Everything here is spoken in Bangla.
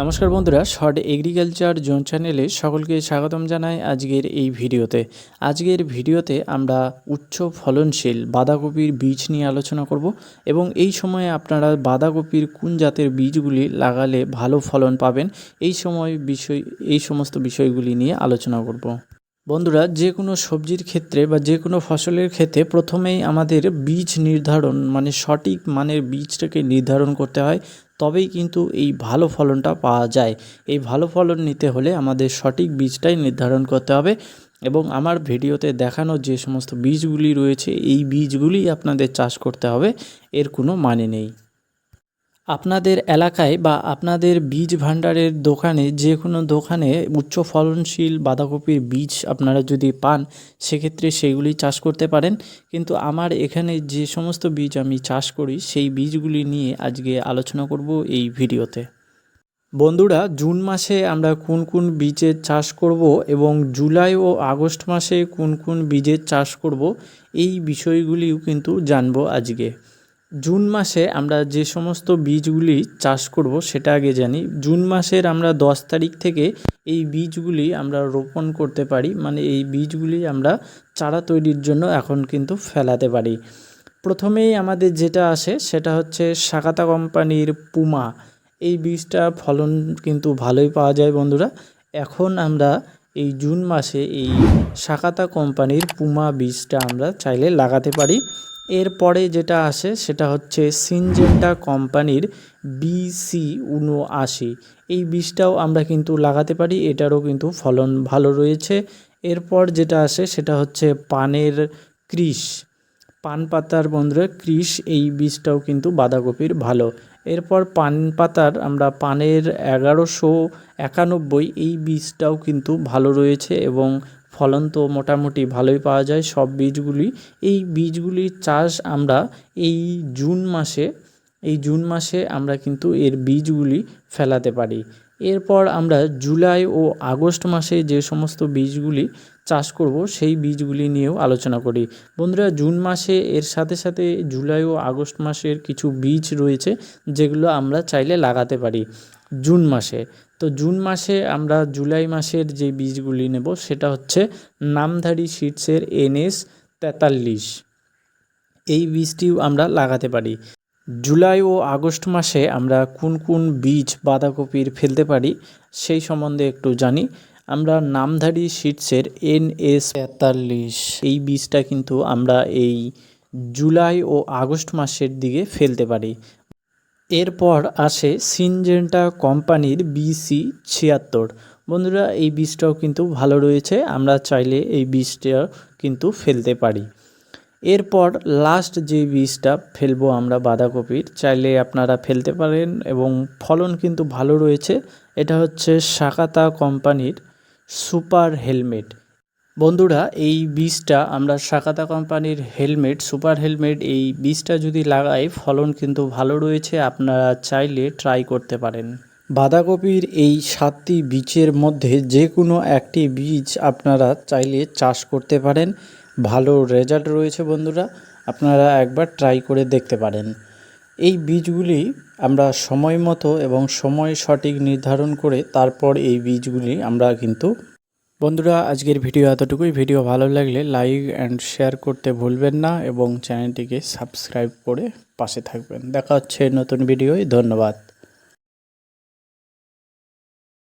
নমস্কার বন্ধুরা, শর্ট এগ্রিকালচার জোন চ্যানেলে সকলকে স্বাগতম জানাই আজকের এই ভিডিওতে। আজকের ভিডিওতে আমরা উচ্চ ফলনশীল বাঁধাকপির বীজ নিয়ে আলোচনা করব এবং এই সময়ে আপনারা বাঁধাকপির কোন জাতের বীজগুলি লাগালে ভালো ফলন পাবেন, এই সময় বিষয়, এই সমস্ত বিষয়গুলি নিয়ে আলোচনা করব। বন্ধুরা, যে কোনো সবজির ক্ষেত্রে বা যে কোনো ফসলের ক্ষেত্রে প্রথমেই আমাদের বীজ নির্ধারণ মানে সঠিক মানের বীজটাকে নির্ধারণ করতে হয়। তবেই কিন্তু এই ভালো ফলনটা পাওয়া যায়। এই ভালো ফলন নিতে হলে আমাদের সঠিক বীজটাই নির্ধারণ করতে হবে এবং আমার ভিডিওতে দেখানো যে সমস্ত বীজগুলি রয়েছে, এই বীজগুলি আপনাদের চাষ করতে হবে। এর কোনো মানে নেই। আপনাদের এলাকায় বা আপনাদের বীজ ভাণ্ডারের দোকানে যে কোনো দোকানে উচ্চ ফলনশীল বাঁধাকপির বীজ আপনারা যদি পান, সেক্ষেত্রে সেগুলি চাষ করতে পারেন। কিন্তু আমার এখানে যে সমস্ত বীজ আমি চাষ করি, সেই বীজগুলি নিয়ে আজকে আলোচনা করব এই ভিডিওতে। বন্ধুরা, জুন মাসে আমরা কোন কোন বীজের চাষ করব এবং জুলাই ও আগস্ট মাসে কোন কোন বীজের চাষ করব, এই বিষয়গুলিও কিন্তু জানব আজকে। জুন মাসে আমরা যে সমস্ত বীজগুলি চাষ করব সেটা আগে জানি। জুন মাসের আমরা দশ তারিখ থেকে এই বীজগুলি আমরা রোপণ করতে পারি। মানে এই বীজগুলি আমরা চারা তৈরির জন্য এখন কিন্তু ফেলাতে পারি। প্রথমেই আমাদের যেটা আসে সেটা হচ্ছে সাকাতা কোম্পানির পুমা। এই বীজটা ফলন কিন্তু ভালোই পাওয়া যায় বন্ধুরা। এখন আমরা এই জুন মাসে এই সাকাতা কোম্পানির পুমা বীজটা আমরা চাইলে লাগাতে পারি। এরপরে যেটা আসে সেটা হচ্ছে সিনজেন্টা কোম্পানির বিসি উনআশি। এই বীজটাও আমরা কিন্তু লাগাতে পারি, এটারও কিন্তু ফলন ভালো রয়েছে। এরপর যেটা আসে সেটা হচ্ছে পানের ক্রিস পান পাতার বন্ধুরা ক্রিস এই বীজটাও কিন্তু বাঁধাকপির ভালো। এরপর পান পাতার আমরা পানের এগারোশো একানব্বই, এই বীজটাও কিন্তু ভালো রয়েছে এবং ফলন তো মোটামুটি ভালোই পাওয়া যায়। সব বীজগুলি, এই বীজগুলির চাষ আমরা এই জুন মাসে, এই জুন মাসে আমরা কিন্তু এর বীজগুলি ফেলাতে পারি। এরপর আমরা জুলাই ও আগস্ট মাসে যে সমস্ত বীজগুলি চাষ করব, সেই বীজগুলি নিয়েও আলোচনা করি। বন্ধুরা, জুন মাসে এর সাথে সাথে জুলাই ও আগস্ট মাসের কিছু বীজ রয়েছে, যেগুলো আমরা চাইলে লাগাতে পারি। জুন মাসে তো জুন মাসে আমরা জুলাই মাসের যে বীজগুলি নেব, সেটা হচ্ছে নামধারী সিডসের এনএস তেতাল্লিশ। এই বীজটিও আমরা লাগাতে পারি। জুলাই ও আগস্ট মাসে আমরা কোন কোন বীজ বাঁধাকপির ফেলতে পারি, সেই সম্বন্ধে একটু জানি। আমরা নামধারী সিডসের এন এস তেতাল্লিশ, এই বীজটা কিন্তু আমরা এই জুলাই ও আগস্ট মাসের দিকে ফেলতে পারি। এরপর আসে সিনজেন্টা কোম্পানির বিসি ছিয়াত্তর। বন্ধুরা, এই বীজটাও কিন্তু ভালো রয়েছে, আমরা চাইলে এই বীজটা কিন্তু ফেলতে পারি। এরপর লাস্ট যে বীজটা ফেলব আমরা বাঁধাকপির, চাইলে আপনারা ফেলতে পারেন এবং ফলন কিন্তু ভালো রয়েছে। এটা হচ্ছে সাকাতা কোম্পানির সুপার হেলমেট বন্ধুরা, এই বীজটা আমরা সাকাতা কোম্পানির হেলমেট, সুপার হেলমেট, এই বীজটা যদি লাগাই, ফলন কিন্তু ভালো রয়েছে, আপনারা চাইলে ট্রাই করতে পারেন। বাঁধাকপির এই সাতটি বীজের মধ্যে যে কোনো একটি বীজ আপনারা চাইলে চাষ করতে পারেন। ভালো রেজাল্ট রয়েছে বন্ধুরা, আপনারা একবার ট্রাই করে দেখতে পারেন। এই বীজগুলি আমরা সময় মতো এবং সময় সঠিক নির্ধারণ করে তারপর এই বীজগুলি আমরা কিন্তু বন্ধুরা, আজকের ভিডিও এতটুকুই। ভিডিও ভালো লাগলে লাইক অ্যান্ড শেয়ার করতে ভুলবেন না এবং চ্যানেলটিকে সাবস্ক্রাইব করে পাশে থাকবেন। দেখা হচ্ছে নতুন ভিডিওয়। ধন্যবাদ।